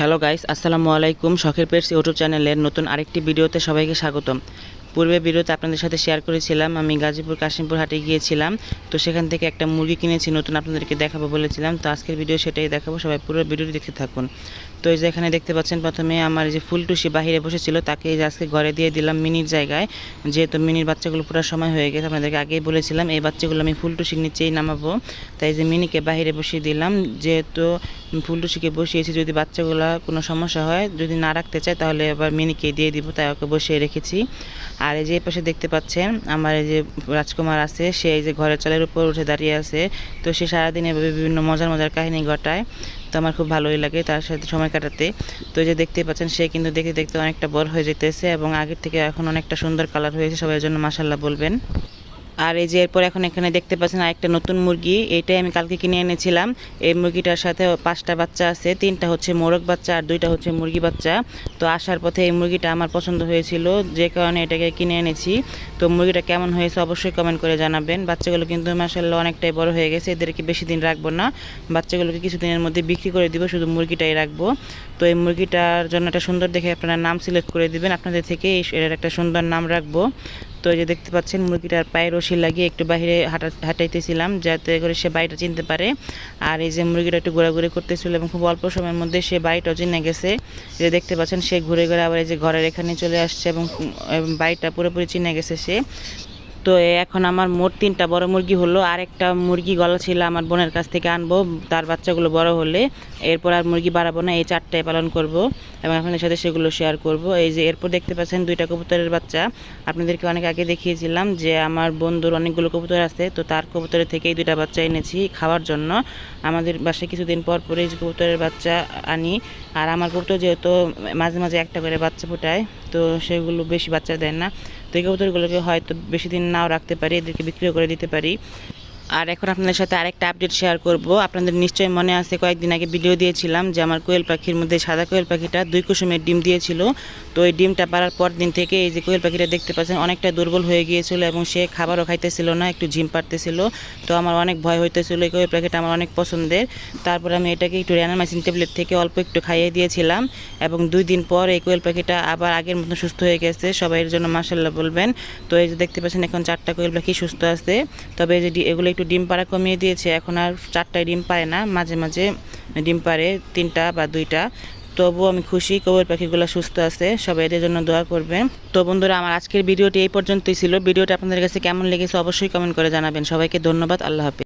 Hello guys, আসসালামু আলাইকুম শখের পেটস ইউটিউব চ্যানেলের নতুন আরেকটি ভিডিওতে সবাইকে স্বাগতম। পূর্বে ভিডিওতে আপনাদের সাথে শেয়ার করেছিলাম, আমি গাজীপুর কাশিমপুর হাটে গিয়েছিলাম, তো সেখান থেকে একটা মুরগি কিনেছি, নতুন আপনাদেরকে দেখাবো বলেছিলাম, তো আজকের ভিডিও সেটাই দেখাবো, সবাই পুরো ভিডিওটি দেখতে থাকুন। তো এই যে এখানে দেখতে পাচ্ছেন, প্রথমে আমার যে ফুলটুসি বাহিরে বসেছিল, তাকে এই যে আজকে ঘরে দিয়ে দিলাম মিনির জায়গায়, যেহেতু মিনির বাচ্চাগুলো পুরো সময় হয়ে গেছে, আপনাদেরকে আগেই বলেছিলাম, এই বাচ্চাগুলো আমি ফুলটুসির নিচেই নামাবো, তাই যে মিনিকে বাহিরে বসিয়ে দিলাম, যেহেতু ফুলটুসিকে বসিয়েছি, যদি বাচ্চাগুলো কোনো সমস্যা হয়, যদি না রাখতে চায়, তাহলে আবার মিনিকে দিয়ে দিব, তাই ওকে বসিয়ে রেখেছি। আর এই যে পাশে দেখতে পাচ্ছেন, আমার এই যে রাজকুমার আছে, সে এই যে ঘরের চালের উপর উঠে দাঁড়িয়ে আছে। তো সে সারাদিন এভাবে বিভিন্ন মজার মজার কাহিনী ঘটায়। তো আমার খুব ভালোই লাগে তার সাথে সময় কাটাতে। তো যে দেখতে পাচ্ছেন, সে কিন্তু দেখতে দেখতে অনেকটা বড় হয়ে যেতেছে এবং আগের থেকে এখন অনেকটা সুন্দর কালার হয়েছে, সবাই জন্য মাসাল্লাহ বলবেন। আর এই যে এরপর এখন এখানে দেখতে পাচ্ছেন আরেকটা নতুন মুরগি, এটাই আমি কালকে কিনে এনেছিলাম। এই মুরগিটার সাথে পাঁচটা বাচ্চা আছে, তিনটা হচ্ছে মোরগ বাচ্চা আর দুইটা হচ্ছে মুরগি বাচ্চা। তো আসার পথে এই মুরগিটা আমার পছন্দ হয়েছিল, যে কারণে এটাকে কিনে এনেছি। তো মুরগিটা কেমন হয়েছে অবশ্যই কমেন্ট করে জানাবেন। বাচ্চাগুলো কিন্তু মাসাল্লাহ অনেকটাই বড় হয়ে গেছে, এদেরকে বেশি দিন রাখব না। বাচ্চাগুলোকে কিছুদিনের মধ্যে বিক্রি করে দিব, শুধু মুরগিটাই রাখব। তো এই মুরগিটার জন্য একটা সুন্দর দেখে আপনারা নাম সিলেক্ট করে দিবেন। আপনাদের থেকে এর একটা সুন্দর নাম রাখব। তো এই যে দেখতে পাচ্ছেন, মুরগিটার পায়ে রশি লাগিয়ে একটু বাইরে হাঁটা, হাঁটাইতেছিলাম যাতে করে সে বাড়িটা চিনতে পারে। আর এই যে মুরগিটা একটু ঘোরাঘুরি করতেছিল এবং খুব অল্প সময়ের মধ্যে সে বাড়িটাও চিনে গেছে। যে দেখতে পাচ্ছেন, সে ঘুরে ঘুরে আবার এই যে ঘরের এখানে চলে আসছে এবং বাড়িটা পুরোপুরি চিনে গেছে সে। তো এখন আমার মোট তিনটা বড় মুরগি হলো আর একটা মুরগি গলা ছিল আমার বোনের কাছ থেকে আনব, তার বাচ্চাগুলো বড় হলে এরপর আর মুরগি বাড়াবো না, এই চারটায় পালন করব এবং আপনাদের সাথে সেগুলো শেয়ার করব। এই যে এরপর দেখতে পাচ্ছেন দুইটা কবুতরের বাচ্চা, আপনাদেরকে অনেক আগে দেখিয়েছিলাম যে আমার বন্ধুর অনেকগুলো কবুতর আছে, তো তার কবুতরের থেকেই দুইটা বাচ্চা এনেছি খাওয়ার জন্য। আমাদের বাসায় কিছুদিন পর পরে এই কবুতরের বাচ্চা আনি, আর আমার কবুতর যেহেতু মাঝে মাঝে একটা করে বাচ্চা ফোটায়, তো সেগুলো বেশি বাচ্চা দেয় না। তো এই কবুতরগুলোকে হয়তো বেশি দিন নাও রাখতে পারি এদেরকে বিক্রিও করে দিতে পারি। আর এখন আপনাদের সাথে আরেকটা আপডেট শেয়ার করব। আপনাদের নিশ্চয়ই মনে আছে, কয়েকদিন আগে ভিডিও দিয়েছিলাম যে আমার কোয়েল পাখির মধ্যে সাদা কোয়েল পাখিটা দুই কুসুমের ডিম দিয়েছিল। তো ওই ডিমটা পাড়ার পর দিন থেকে এই যে কোয়েল পাখিটা দেখতে পাচ্ছেন, অনেকটা দুর্বল হয়ে গিয়েছিল এবং সে খাবারও খাইতেছিল না, একটু ঝিম পারতেছিল তো আমার অনেক ভয় হইতেছিল এই কোয়েল পাখিটা আমার অনেক পছন্দের। তারপর আমি এটাকে একটু র্যানামাইসিন ট্যাবলেট থেকে অল্প একটু খাইয়ে দিয়েছিলাম এবং দুই দিন পর এই কোয়েল পাখিটা আবার আগের মতো সুস্থ হয়ে গেছে সবাই এর জন্য মাসাল্লাহ বলবেন। তো এই যে দেখতে পাচ্ছেন, এখন চারটা কোয়েল পাখি সুস্থ আছে। তবে এই যে এগুলো একটু ডিম পাড়া কমিয়ে দিয়েছে। এখন আর চারটায় ডিম পারে না, মাঝে মাঝে ডিম পারে তিনটা বা দুইটা। তবু আমি খুশি কবর পাখিগুলো সুস্থ আছে, সবাই এদের জন্য দোয়া করবেন। তো বন্ধুরা, আমার আজকের ভিডিওটি এই পর্যন্তই ছিল। ভিডিওটা আপনাদের কাছে কেমন লেগেছে অবশ্যই কমেন্ট করে জানাবেন। সবাইকে ধন্যবাদ, আল্লাহ হাফিজ।